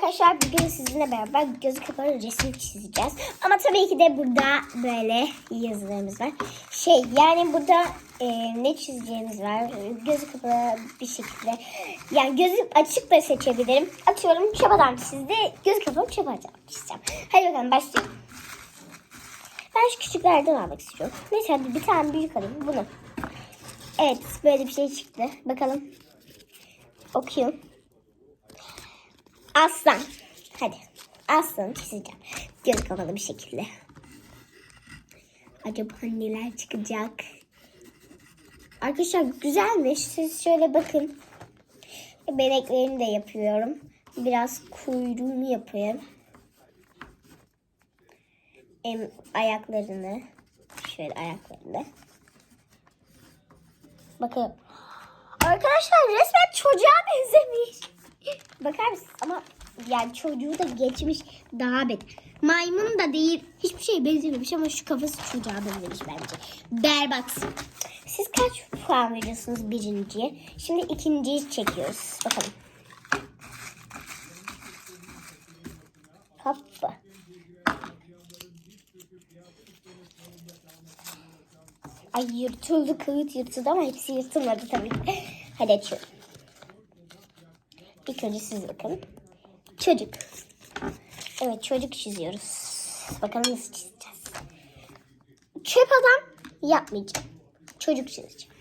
Arkadaşlar bugün sizinle beraber gözü kapalı resim çizeceğiz. Ama tabii ki de burada böyle yazılarımız var. Şey yani burada e, ne çizeceğimiz var. Gözü kapalı bir şekilde. Yani gözü açık da seçebilirim. Atıyorum çabadan çizdi. Gözü kapalı çabadan çizeceğim. Hadi bakalım başlayalım. Ben şu küçüklerden almak istiyorum. Neyse hadi bir tane büyük alayım. Bunu. Evet böyle bir şey çıktı. Bakalım. Okuyun. Aslan. Hadi. Aslanı çizeceğim. Göz kapalı bir şekilde. Acaba neler çıkacak? Arkadaşlar güzelmiş. Siz şöyle bakın. Beneklerini de yapıyorum. Biraz kuyruğunu yapayım. Em, ayaklarını. Şöyle ayaklarını. Bakın. Arkadaşlar resmen çocuğa benzemiş. Bakar mısın? Ama yani çocuğu da geçmiş daha bet. Maymun da değil. Hiçbir şey benzememiş ama şu kafası çocuğa benzemiş bence. Berbat. Siz kaç puan veriyorsunuz birinciye? Şimdi ikinciyi çekiyoruz. Bakalım. Hoppa. Ay yırtıldı kağıt yırtıldı ama hepsi yırtılmadı tabii. Hadi açıyorum. İlk önce siz bakın. Çocuk. Evet çocuk çiziyoruz. Bakalım nasıl çizeceğiz. Çöp adam yapmayacağım. Çocuk çizeceğim.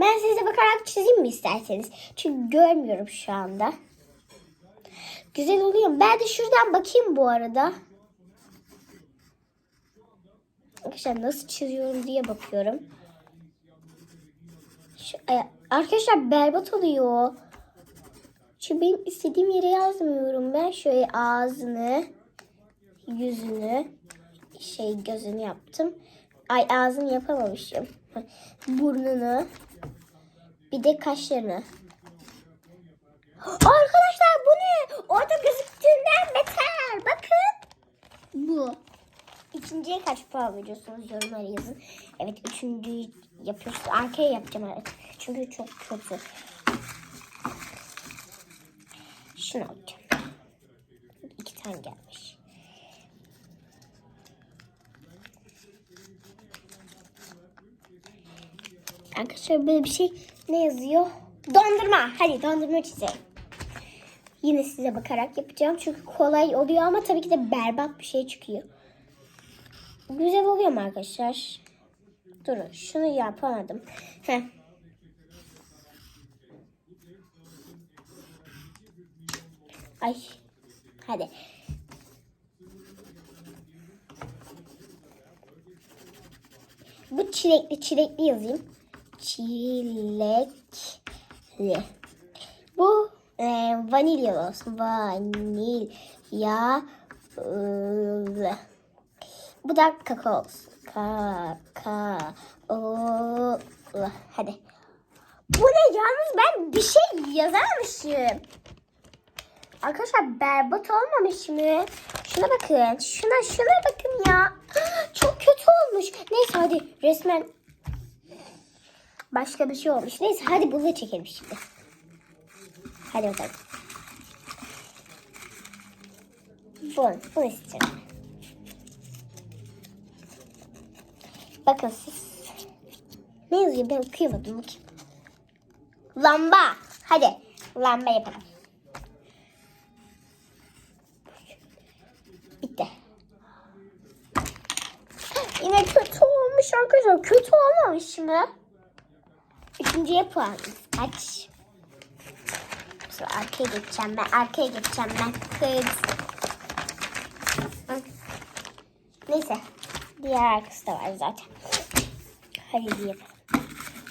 Ben size bakarak çizeyim mi isterseniz? Çünkü görmüyorum şu anda. Güzel oluyor. Ben de şuradan bakayım bu arada. Arkadaşlar nasıl çiziyorum diye bakıyorum. Şu, arkadaşlar berbat oluyor. Çünkü benim istediğim yere yazmıyorum. Ben şöyle ağzını, yüzünü, şey gözünü yaptım. Ay ağzını yapamamışım. Burnunu, bir de kaşlarını. Arkadaşlar bu ne? Orada gözüktüğünden beter. Bakın. Bu. İkinciye kaç puan veriyorsunuz yorumlara yazın. Evet üçüncüyü yapıyoruz. Arkaya yapacağım evet. Çünkü çok kötü. Şunu alacağım. İki tane gelmiş. Arkadaşlar böyle bir şey ne yazıyor? Dondurma. Hadi dondurma çizelim. Yine size bakarak yapacağım. Çünkü kolay oluyor ama tabii ki de berbat bir şey çıkıyor. Güzel oluyor mu arkadaşlar? Durun şunu yapamadım. Heh. Ay. Hadi. Bu çilekli çilekli yazayım. Çilekli. Bu e, vanilya olsun. Vanilya. Bu da kakao olsun. Kakao. Hadi. Bu ne yalnız ben bir şey yazarmışım. Arkadaşlar berbat olmamış mı? Şuna bakın. Şuna şuna bakın ya. Çok kötü olmuş. Neyse hadi resmen başka bir şey olmuş. Neyse hadi bunu çekelim şimdi. Hadi bakalım. Bunu, bunu istiyorum. Bakın siz. Ne yazıyor ben okuyamadım. Lamba. Hadi lamba yapalım. Bitti. Yine kötü olmuş arkadaşlar. Kötü olmamış mı? Üçüncüye puan. Kaç? Sonra arkaya geçeceğim ben. Arkaya geçeceğim ben. Kız. Neyse. Diğer arkası da var zaten. Hadi diyelim.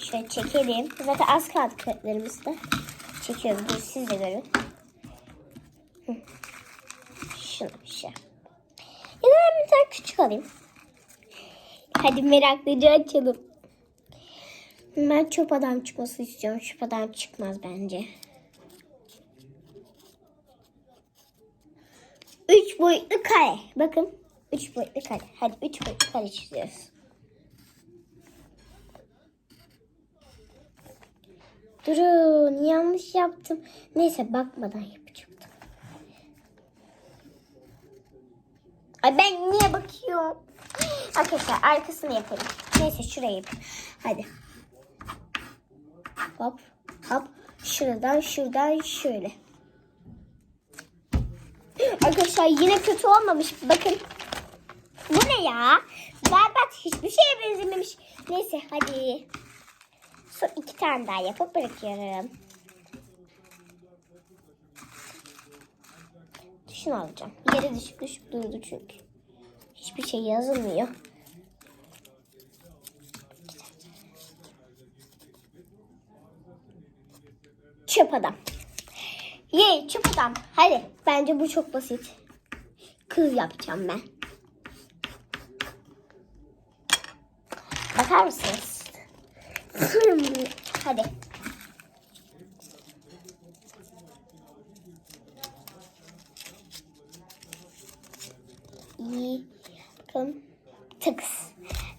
Şöyle çekelim. Zaten az kaldı kağıtlarımız da. Çekiyorum. Dur siz de görün. Hı. Şunu şey. Ya da ben bir tane küçük alayım. Hadi meraklıca açalım. Ben çöp adam çıkması istiyorum. Çöp adam çıkmaz bence. Üç boyutlu kare. Bakın. Üç boyutlu kare. Hadi üç boyutlu kare çiziyoruz. Durun yanlış yaptım. Neyse bakmadan yapacaktım. Ay ben niye bakıyorum? Arkadaşlar arkasını yapalım. Neyse şurayı yapayım. Hadi. Hop hop. Şuradan şuradan şöyle. Arkadaşlar yine kötü olmamış. Bakın. Bu ne ya? Berbat hiçbir şeye benzememiş. Neyse hadi. Son iki tane daha yapıp bırakıyorum. Şunu alacağım. Yere düşüp düşüp durdu çünkü. Hiçbir şey yazılmıyor. Çöp adam. Ye çöp adam. Hadi. Bence bu çok basit. Kız yapacağım ben. Bakar mısınız? Hadi. İyi. Bakın. Takız.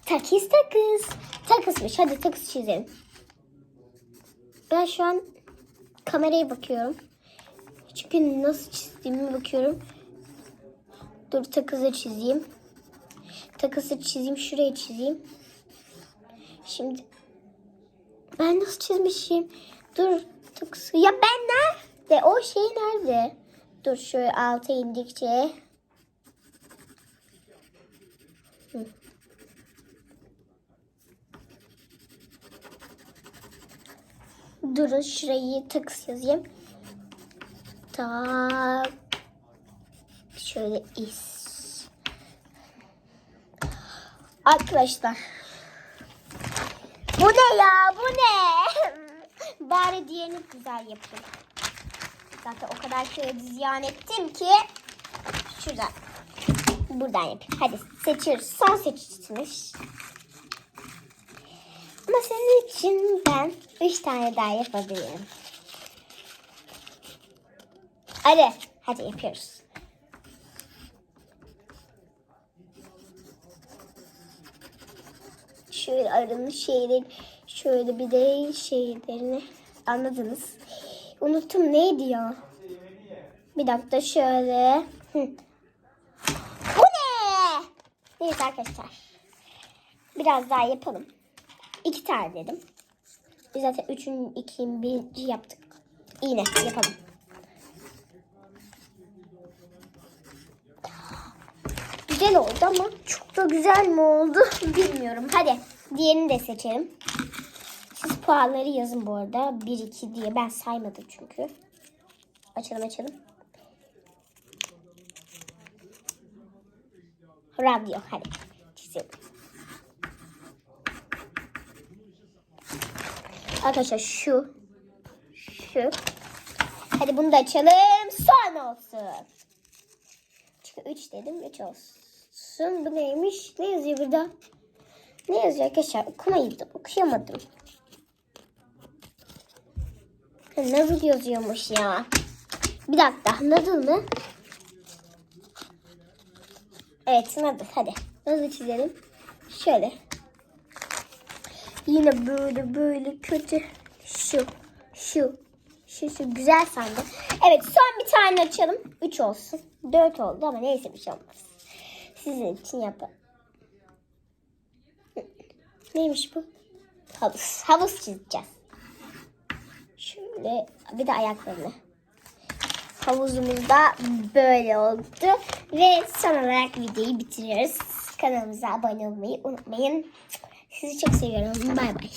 Takis takız. Takısmış. Hadi takız çizelim. Ben şu an kameraya bakıyorum. Çünkü nasıl çizdiğimi bakıyorum. Dur takızı çizeyim. Takısı çizeyim. Şuraya çizeyim. Şimdi ben nasıl çizmişim? Dur takısı. Ya ben nerede? O şey nerede? Dur şöyle alta indikçe. Hı. Durun şurayı takıs yazayım. Tak. Şöyle is. Arkadaşlar. Bu ne ya? Bu ne? Bari diğerini güzel yapayım. Zaten o kadar kağıdı ziyan ettim ki. Şuradan. Buradan yapayım. Hadi seçiyoruz. Son seçişimiz. Ama sizin için ben 3 tane daha yapabilirim. Hadi. Hadi yapıyoruz. Şöyle ayrılmış şeyler, şöyle bir de şeylerini anladınız. Unuttum neydi ya? Bir dakika şöyle. Hı. Neyse arkadaşlar. Biraz daha yapalım. İki tane dedim. Biz zaten üçün, ikinin birinci yaptık. Yine yapalım. Güzel oldu ama çok da güzel mi oldu bilmiyorum. Hadi diğerini de seçelim. Siz puanları yazın bu arada. 1, 2 diye ben saymadım çünkü. Açalım açalım. Radyo hadi çizelim. Arkadaşlar şu. Şu. Hadi bunu da açalım. Son olsun. Çünkü 3 dedim 3 olsun. Bu neymiş? Ne yazıyor burada? Ne yazıyor arkadaşlar? Okumayı da okuyamadım. Nasıl yazıyormuş ya? Bir dakika. Nasıl mı? Evet nasıl? Hadi. Nasıl çizelim? Şöyle. Yine böyle böyle kötü. Şu. Şu. Şu şu güzel sandım. Evet son bir tane açalım. 3 olsun. 4 oldu ama neyse bir şey olmaz. Sizin için yapalım. Neymiş bu? Havuz. Havuz çizeceğiz. Şöyle bir de ayaklarını. Havuzumuz da böyle oldu. Ve son olarak videoyu bitiriyoruz. Kanalımıza abone olmayı unutmayın. Sizi çok seviyorum. Bay bay.